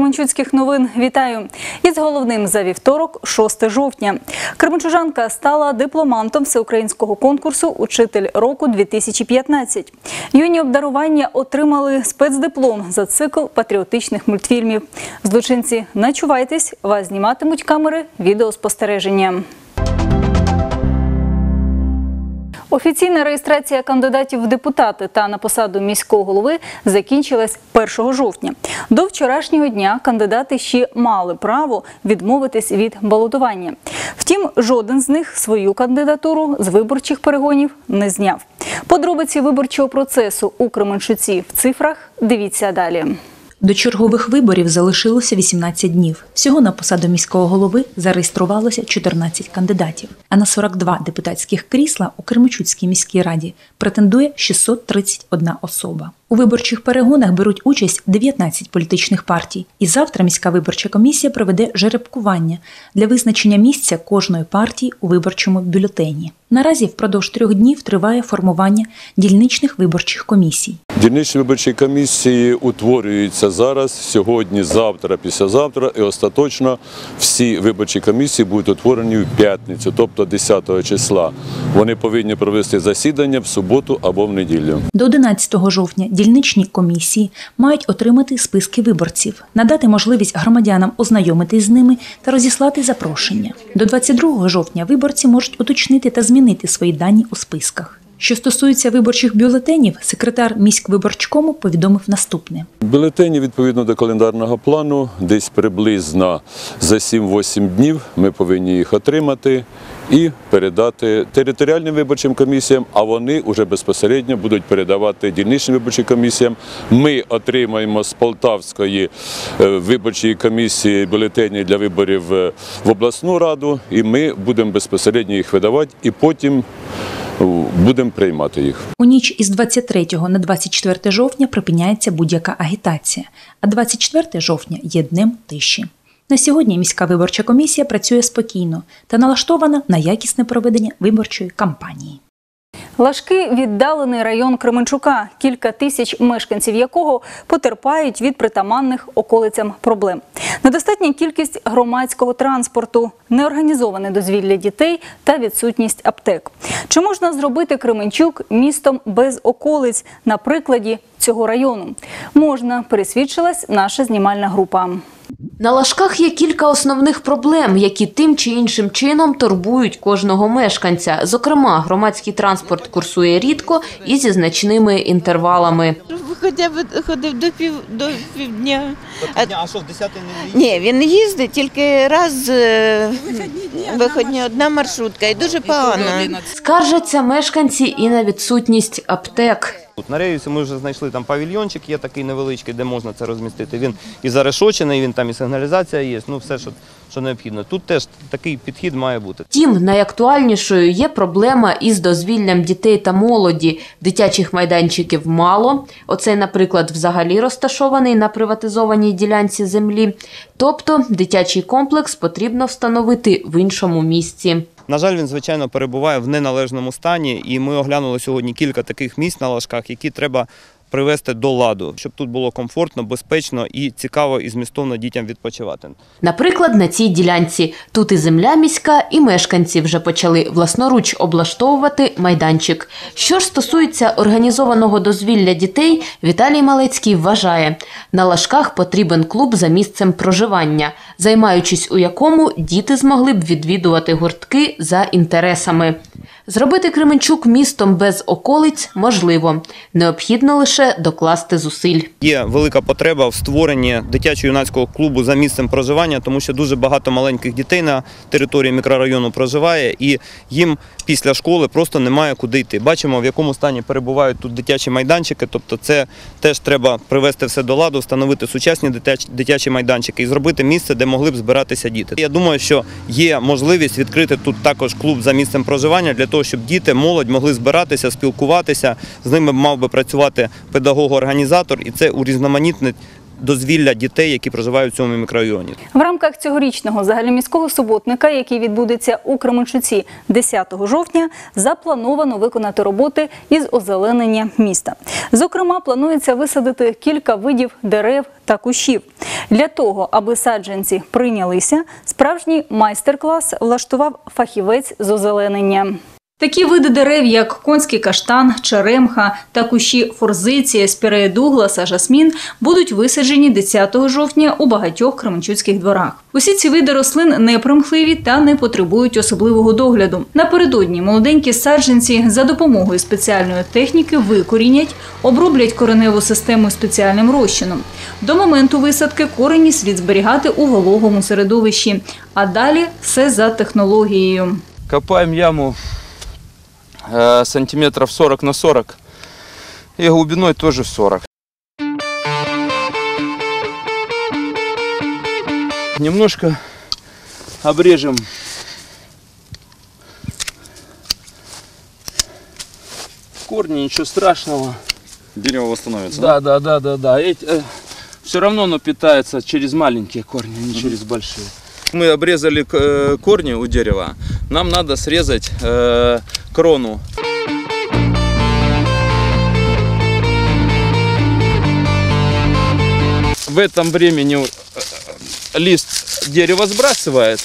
Кременчуцьких новин вітаю. Із головним за вівторок, 6 жовтня. Кременчужанка стала дипломантом всеукраїнського конкурсу Учитель року 2015. Юні обдарування отримали спецдиплом за цикл патріотичних мультфільмів. Злочинці, начувайтесь, вас зніматимуть камери відеоспостереження. Офіційна реєстрація кандидатів в депутати та на посаду міського голови закінчилась 1 жовтня. До вчорашнього дня кандидати ще мали право відмовитись від балотування. Втім, жоден з них свою кандидатуру з виборчих перегонів не зняв. Подробиці виборчого процесу у Кременчуці в цифрах дивіться далі. До чергових виборів залишилося 18 днів. Всього на посаду міського голови зареєструвалося 14 кандидатів. А на 42 депутатських крісла у Кременчуцькій міській раді претендує 631 особа. У виборчих перегонах беруть участь 19 політичних партій. І завтра міська виборча комісія проведе жеребкування для визначення місця кожної партії у виборчому бюлетені. Наразі впродовж трьох днів триває формування дільничних виборчих комісій. Дільничні виборчі комісії утворюються зараз, сьогодні, завтра, післязавтра, і остаточно всі виборчі комісії будуть утворені в п'ятницю, тобто 10 числа. Вони повинні провести засідання в суботу або в неділю. До 11 жовтня дільничні комісії мають отримати списки виборців, надати можливість громадянам ознайомитись з ними та розіслати запрошення. До 22 жовтня виборці можуть уточнити та змінити свої дані у списках. Що стосується виборчих бюлетенів, секретар міськвиборчкому повідомив наступне. Бюлетені відповідно до календарного плану, десь приблизно за 7-8 днів ми повинні їх отримати і передати територіальним виборчим комісіям, а вони вже безпосередньо будуть передавати дільничним виборчим комісіям. Ми отримаємо з Полтавської е, виборчої комісії бюлетені для виборів е, в обласну раду, і ми будемо безпосередньо їх видавати і потім е, будемо приймати їх. У ніч із 23 на 24 жовтня припиняється будь-яка агітація, а 24 жовтня є днем тиші. На сьогодні міська виборча комісія працює спокійно та налаштована на якісне проведення виборчої кампанії. Лашки віддалений район Кременчука, кілька тисяч мешканців якого потерпають від притаманних околицям проблем. Недостатня кількість громадського транспорту, неорганізоване дозвілля дітей та відсутність аптек. Чи можна зробити Кременчук містом без околиць на прикладі цього району? Можна, пересвідчилась наша знімальна група. На Лашках є кілька основних проблем, які тим чи іншим чином турбують кожного мешканця. Зокрема, громадський транспорт курсує рідко і зі значними інтервалами. Хоча б ходив до пів до півдня. А, А що, в 10 не ні, він їздить тільки раз е, виходні одна маршрутка і дуже погано. Скаржаться мешканці і на відсутність аптек. Тут на Реюсі ми вже знайшли там павільйончик, є такий невеличкий, де можна це розмістити. Він і зарешочений, він там і сигналізація є, ну все, що, що необхідно. Тут теж такий підхід має бути. Втім, найактуальнішою є проблема із дозвіллям дітей та молоді. Дитячих майданчиків мало. Оцей, наприклад, взагалі розташований на приватизованій ділянці землі. Тобто дитячий комплекс потрібно встановити в іншому місці. На жаль, він, звичайно, перебуває в неналежному стані, і ми оглянули сьогодні кілька таких місць на лажках, які треба привести до ладу, щоб тут було комфортно, безпечно і цікаво і змістовно дітям відпочивати. Наприклад, на цій ділянці тут і земля міська, і мешканці вже почали власноруч облаштовувати майданчик. Що ж стосується організованого дозвілля дітей, Віталій Малецький вважає, на лашках потрібен клуб за місцем проживання, займаючись у якому діти змогли б відвідувати гуртки за інтересами. Зробити Кременчук містом без околиць можливо. Необхідно лише докласти зусиль. Є велика потреба в створенні дитячо-юнацького клубу за місцем проживання, тому що дуже багато маленьких дітей на території мікрорайону проживає, і їм після школи просто немає куди йти. Бачимо, в якому стані перебувають тут дитячі майданчики. Тобто, це теж треба привести все до ладу, встановити сучасні дитячі, майданчики і зробити місце, де могли б збиратися діти. Я думаю, що є можливість відкрити тут також клуб за місцем проживання для того, щоб діти, молодь могли збиратися, спілкуватися. З ними мав би працювати педагог-організатор, і це урізноманітнить дозвілля дітей, які проживають в цьому мікрорайоні. В рамках цьогорічного загальноміського суботника, який відбудеться у Кременчуці 10 жовтня, заплановано виконати роботи із озеленення міста. Зокрема, планується висадити кілька видів дерев та кущів. Для того, аби саджанці прийнялися, справжній майстер-клас влаштував фахівець з озеленення. Такі види дерев, як конський каштан, черемха та кущі форзиція, спірея Дугласа, жасмін, будуть висаджені 10 жовтня у багатьох кременчуцьких дворах. Усі ці види рослин непримхливі та не потребують особливого догляду. Напередодні молоденькі саджанці за допомогою спеціальної техніки викорінять, оброблять кореневу систему спеціальним розчином. До моменту висадки корені слід зберігати у вологому середовищі, а далі все за технологією. Копаем яму э, сантиметров 40 на 40 и глубиной тоже 40. Немножко обрежем корни, ничего страшного. Дерево восстановится. Да, да, да, да, да. все равно оно питается через маленькие корни, а не через большие. Мы обрезали э, корни у дерева. Нам надо срезать э, крону. В этом времени э, лист дерева сбрасывает,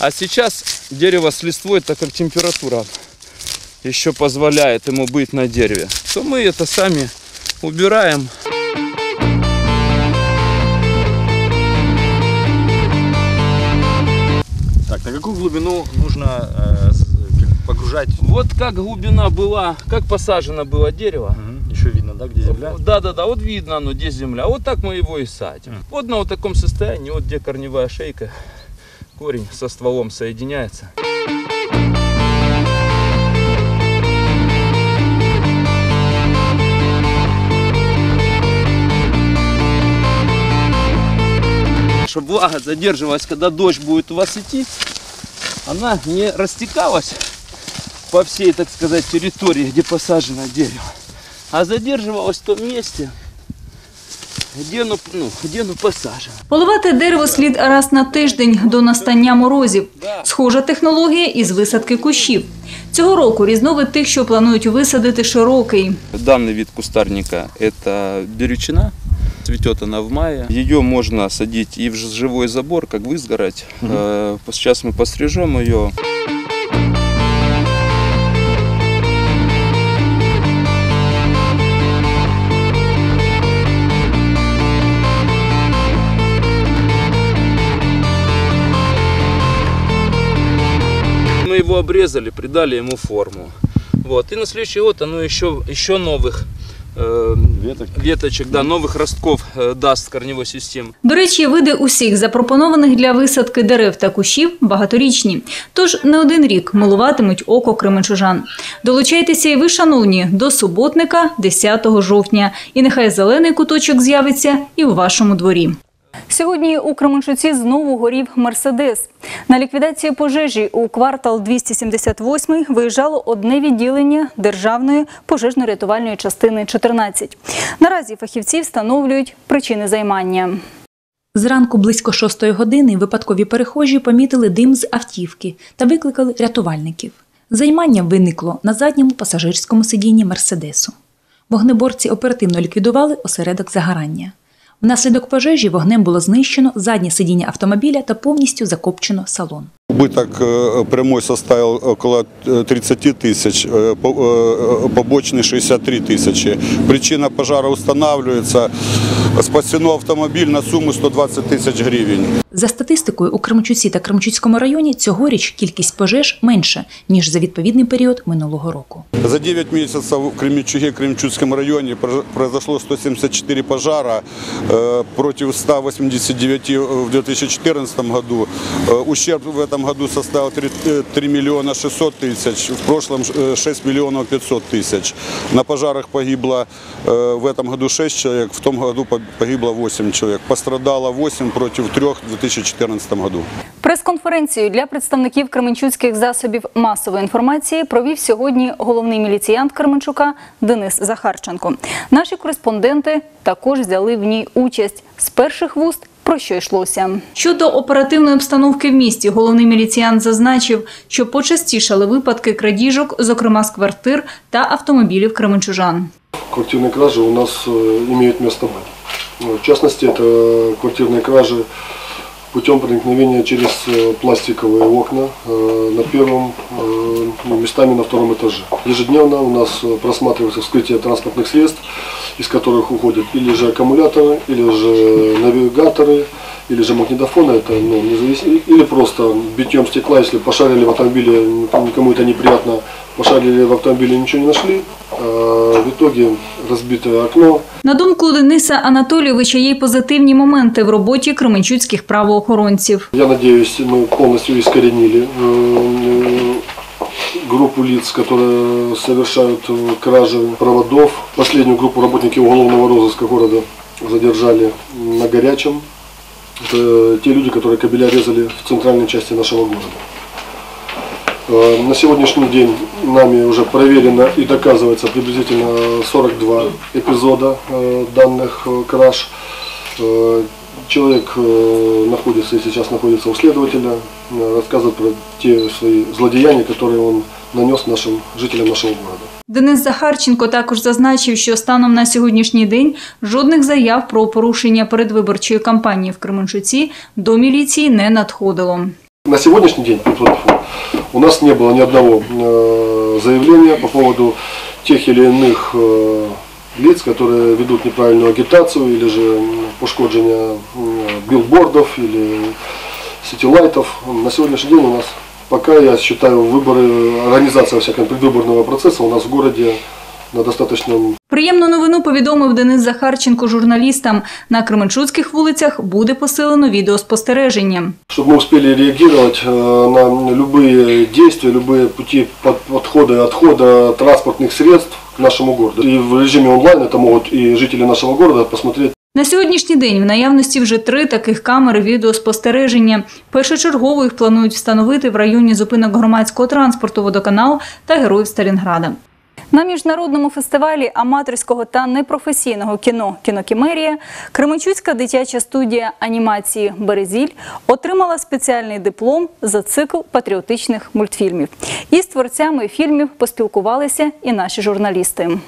а сейчас дерево с листвой, так как температура еще позволяет ему быть на дереве, то мы это сами убираем. Так, на какую глубину нужно э, погружать? Вот как глубина была, как посажено было дерево. Мгм. Еще видно, да, где земля? Да, да, да, вот видно оно, где земля. Вот так мы его и садим. Вот на вот таком состоянии, вот где корневая шейка, корень со стволом соединяется. Чтобы влага задерживалась, когда дождь будет у вас идти, она не растекалась по всей, так сказать, территории, где посажено дерево, а задерживалась в том месте, где оно, ну, где оно посажено. Поливати дерево слід раз на тиждень до настання морозів. Схожа технологія із висадки кущів. Цього року різновид тих, що планують висадити, широкий. Данный вид кустарника – это берючина. Цветет она в мае. Ее можно садить и в ж- живой забор, как в изгородь. Э, Сейчас мы пострижем ее. его обрезали, придали ему форму. Вот. И на следующий год оно еще, еще новых э, Веток. веточек, да, новых ростков э, даст корневой системы. До речі, види усіх запропонованих для висадки дерев та кущів багаторічні. Тож не один рік милуватимуть око кременчужан. Долучайтеся і ви, шановні, до суботника 10 жовтня. І нехай зелений куточок з'явиться і у вашому дворі. Сьогодні у Кременчуці знову горів Мерседес. На ліквідацію пожежі у квартал 278 виїжджало одне відділення державної пожежно-рятувальної частини 14. Наразі фахівці встановлюють причини займання. Зранку близько шостої години випадкові перехожі помітили дим з автівки та викликали рятувальників. Займання виникло на задньому пасажирському сидінні Мерседесу. Вогнеборці оперативно ліквідували осередок загорання. Внаслідок пожежі вогнем було знищено заднє сидіння автомобіля та повністю закопчено салон. Убыток э, прямой составил около э, 30 тысяч, э, по- э, побочный 63 тысячи. Причина пожара устанавливается. Спасено автомобиль на сумму 120 тысяч гривен. За статистикою, у Кременчуці та Кременчуцькому районі цьогоріч кількість пожеж менша, ніж за відповідний період минулого року. За 9 месяцев в Кременчуге, Кременчугском районе прож- произошло 174 пожара э, против 189 в 2014 году. Э, Ущерб в этом этом году составил 3, э, 3 миллиона 600 тысяч, в прошлом э, 6 миллионов 500 тысяч. На пожарах погибло э, в этом году 6 человек, в том году по- погибло 8 человек. Пострадало 8 против 3 в 2014 году. Прес-конференцію для представників Кременчуцьких засобів масової інформації провів сьогодні головний міліціянт Кременчука Денис Захарченко. Наші кореспонденти також взяли в ній участь. З перших вуст про що йшлося. Щодо оперативної обстановки в місті, головний міліціянт зазначив, що почастішали випадки крадіжок, зокрема з квартир та автомобілів кременчужан. квартирные кражи у нас э, имеют место быть. Ну, В частности, это квартирные кражи путем проникновения через э, пластиковые окна э, на первом, э, ну, местами на втором этаже. Ежедневно у нас просматривается вскрытие транспортных средств, из которых уходят или же аккумуляторы, или же навигаторы, или же магнитофоны, это ну, не завис- или просто битьем стекла, если пошарили в автомобиле, никому это неприятно, пошарили в автомобиле, ничего не нашли, а в итоге разбитое окно, На думку Дениса Анатолійовича, є й позитивні моменти в роботі кременчуцьких правоохоронців. Я надеюсь, мы полностью искоренили э, группу лиц, которые совершают э, кражи проводов. Последнюю группу работники уголовного розыска города задержали на горячем. Это те люди, которые кабеля резали в центральной части нашего города. Э, На сегодняшний день нами уже проверено и доказывается приблизительно 42 эпизода э, данных э, краж. Человек находится и сейчас находится у следователя, рассказывает про те свои злодеяния, которые он нанес нашим жителям нашего города. Денис Захарченко також зазначив, що станом на сьогоднішній день жодних заяв про порушення передвиборчої кампанії в Кременчуці до міліції не надходило. На сегодняшний день тьфу-тьфу, у нас не было ни одного э, заявления по поводу тех или иных э, лиц, которые ведут неправильную агитацию или же м, пошкоджение м, билбордов или сетилайтов. На сегодняшний день у нас пока, я считаю, выборы, организация всякого предвыборного процесса у нас в городе на достаточном Приємну новину повідомив Денис Захарченко журналістам. На Кременчуцьких вулицях буде посилено відеоспостереження. чтобы мы успели реагировать э, на любые действия, любые пути под- подхода и отхода транспортных средств к нашему городу. И в режиме онлайн это могут и жители нашего города посмотреть на сьогоднішній день в наявності вже три таких камери відеоспостереження. Першочергово їх планують встановити в районі зупинок громадського транспорту «Водоканал» та Героїв Сталінграда. На міжнародному фестивалі аматорського та непрофесійного кіно Кінокімерія Кременчуцька дитяча студія анімації Березіль отримала спеціальний диплом за цикл патріотичних мультфільмів. Із творцями фільмів поспілкувалися і наші журналісти.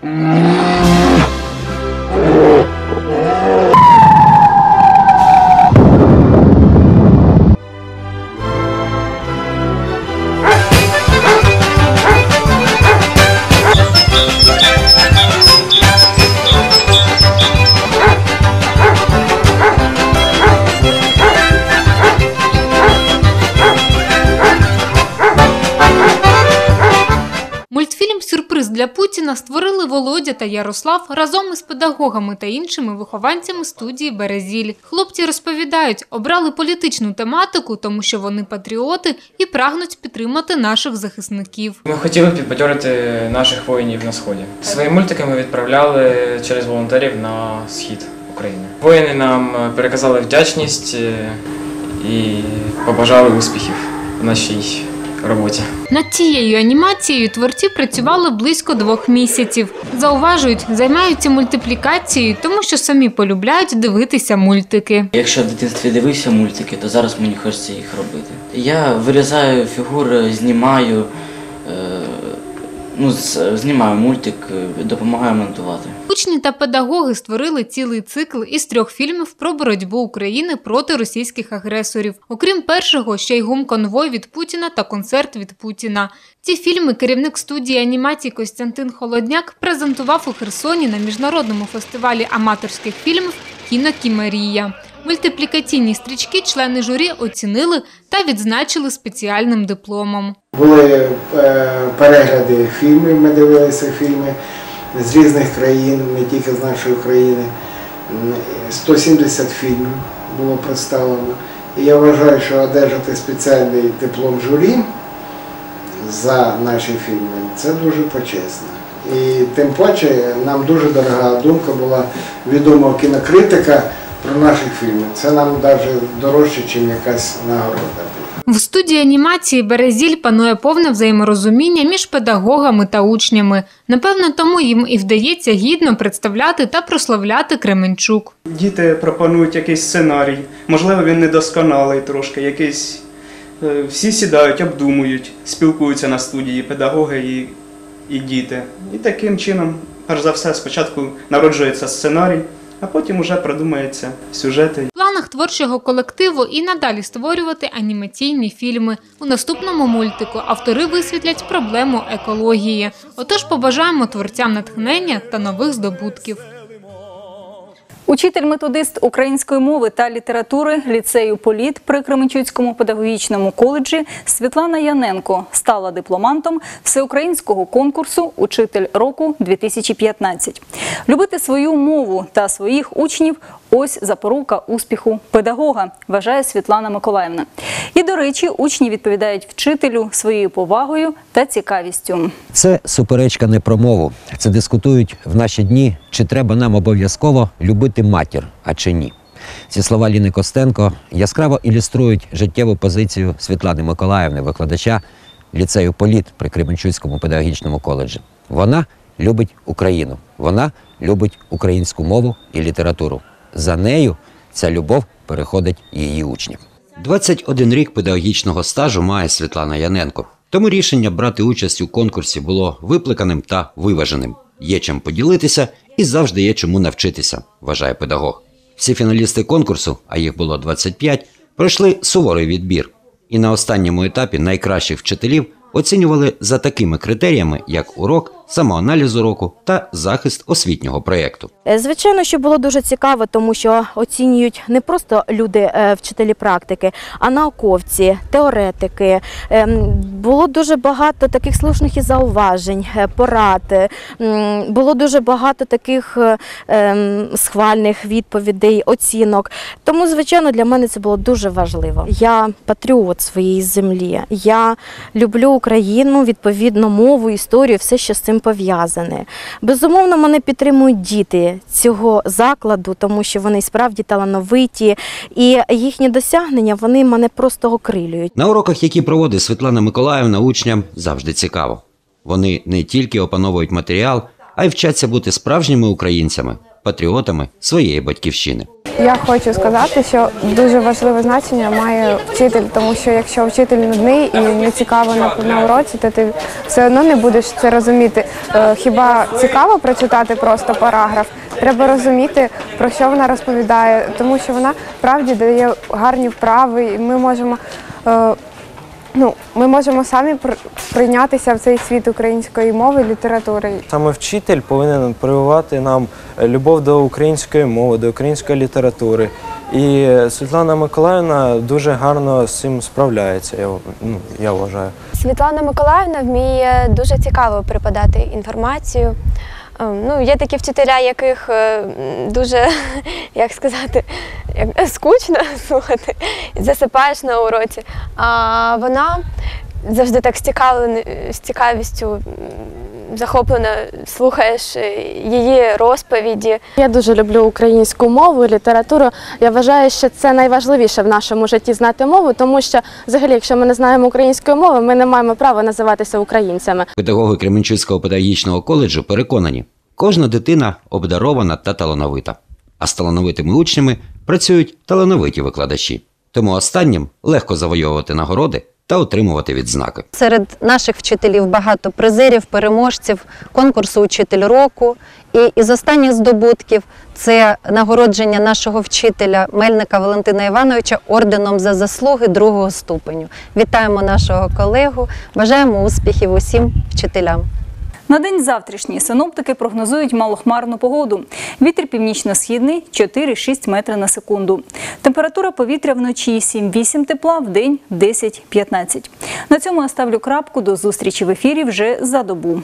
Mm-hmm. Та Ярослав разом із педагогами та іншими вихованцями студії Березіль. Хлопці розповідають, обрали політичну тематику, тому що вони патріоти і прагнуть підтримати наших захисників. Ми хотіли підбадьорити наших воїнів на сході. Свої мультики ми відправляли через волонтерів на схід України. Воїни нам переказали вдячність е, і побажали успіхів в нашій роботі. Над цією анімацією творці працювали близько двох місяців. Зауважують, займаються мультиплікацією, тому що самі полюбляють дивитися мультики. Якщо в дитинстві дивився мультики, то зараз мені хочеться їх робити. Я вирізаю фігури, знімаю, е, ну, знімаю мультик, е, допомагаю монтувати. Учні та педагоги створили цілий цикл із трьох фільмів про боротьбу України проти російських агресорів. Окрім першого, ще й гум-конвой від Путіна та концерт від Путіна. Ці фільми керівник студії анімації Костянтин Холодняк презентував у Херсоні на міжнародному фестивалі аматорських фільмів Кінокімерія. Мультиплікаційні стрічки члени журі оцінили та відзначили спеціальним дипломом. Були е, перегляди фільмів, ми дивилися фільми з різних країн, не тільки з нашої країни. М, 170 фільмів було представлено. І я вважаю, що одержати спеціальний диплом журі за наші фільми це дуже почесно. І тим паче нам дуже дорога думка була відомого кінокритика про наші фільми. Це нам навіть дорожче, ніж якась нагорода. В студії анімації Березіль панує повне взаєморозуміння між педагогами та учнями. Напевно, тому їм і вдається гідно представляти та прославляти Кременчук. Діти пропонують якийсь сценарій, можливо, він недосконалий трошки, якийсь. е, Всі сідають, обдумують, спілкуються на студії педагоги і, і діти. І таким чином, перш за все, спочатку народжується сценарій, а потім вже продумається сюжети. В планах творчого колективу і надалі створювати анімаційні фільми. У наступному мультику автори висвітлять проблему екології. Отож побажаємо творцям натхнення та нових здобутків. Учитель-методист української мови та літератури ліцею Політ при Кременчуцькому педагогічному коледжі Світлана Яненко стала дипломантом всеукраїнського конкурсу Учитель року 2015. Любити свою мову та своїх учнів ось запорука успіху педагога, вважає Світлана Миколаївна. І до речі, учні відповідають вчителю своєю повагою та цікавістю. Це суперечка не про мову. Це дискутують в наші дні, чи треба нам обов'язково любити матір, а чи ні. Ці слова Ліни Костенко яскраво ілюструють життєву позицію Світлани Миколаївни, викладача ліцею Політ при Кременчуцькому педагогічному коледжі. Вона любить Україну, вона любить українську мову і літературу. За нею ця любов переходить її учнів. 21 рік педагогічного стажу має Світлана Яненко. Тому рішення брати участь у конкурсі було випликаним та виваженим. Є чим поділитися і завжди є чому навчитися, вважає педагог. Всі фіналісти конкурсу, а їх було 25, пройшли суворий відбір. І на останньому етапі найкращих вчителів оцінювали за такими критеріями, як урок, самоаналіз уроку та захист освітнього проєкту. Е, Звичайно, що було дуже цікаво, тому що оцінюють не просто люди, е, вчителі практики, а науковці, теоретики. Ем, Було дуже багато таких слушних і зауважень, е, порад. Було дуже багато таких ем, схвальних відповідей, оцінок. Тому, звичайно, для мене це було дуже важливо. Я патріот своєї землі. Я люблю Україну, відповідно, мову, історію, все, що з цим пов'язане. Безумовно, мене підтримують діти цього закладу, тому що вони справді талановиті, і їхні досягнення вони мене просто окрилюють. На уроках, які проводить Світлана Миколаївна, учням завжди цікаво. Вони не тільки опановують матеріал, а й вчаться бути справжніми українцями, патріотами своєї батьківщини. Я хочу сказати, що дуже важливе значення має вчитель, тому що якщо вчитель нудний і не цікаво на, уроці, то ти все одно не будеш це розуміти. Е, Хіба цікаво прочитати просто параграф? Треба розуміти, про що вона розповідає, тому що вона правді дає гарні вправи, і ми можемо. Ну, ми можемо самі пр- прийнятися в цей світ української мови, літератури. Саме вчитель повинен прививати нам е, любов до української мови, до української літератури. І Світлана Миколаївна дуже гарно з цим справляється, я, ну, я вважаю. Світлана Миколаївна вміє дуже цікаво преподати інформацію. Ем, Ну, є такі вчителя, яких е, дуже, як сказати, скучно слухати, засипаєш на уроці. А вона завжди так з, цікавістю захоплено слухаєш е, її розповіді. Я дуже люблю українську мову, літературу. Я вважаю, що це найважливіше в нашому житті знати мову, тому що, взагалі, якщо ми не знаємо української мови, ми не маємо права називатися українцями. Педагоги Кременчуцького педагогічного коледжу переконані, кожна дитина обдарована та талановита. А з талановитими учнями працюють талановиті викладачі. Тому останнім легко завойовувати нагороди та отримувати відзнаки. Серед наших вчителів багато призерів, переможців конкурсу Учитель року. І із останніх здобутків це нагородження нашого вчителя Мельника Валентина Івановича орденом за заслуги другого ступеню. Вітаємо нашого колегу, бажаємо успіхів усім вчителям. На день завтрашній синоптики прогнозують малохмарну погоду. Вітер північно-східний 4-6 метри на секунду. Температура повітря вночі 7-8 тепла, в день 10-15. На цьому я ставлю крапку. До зустрічі в ефірі вже за добу.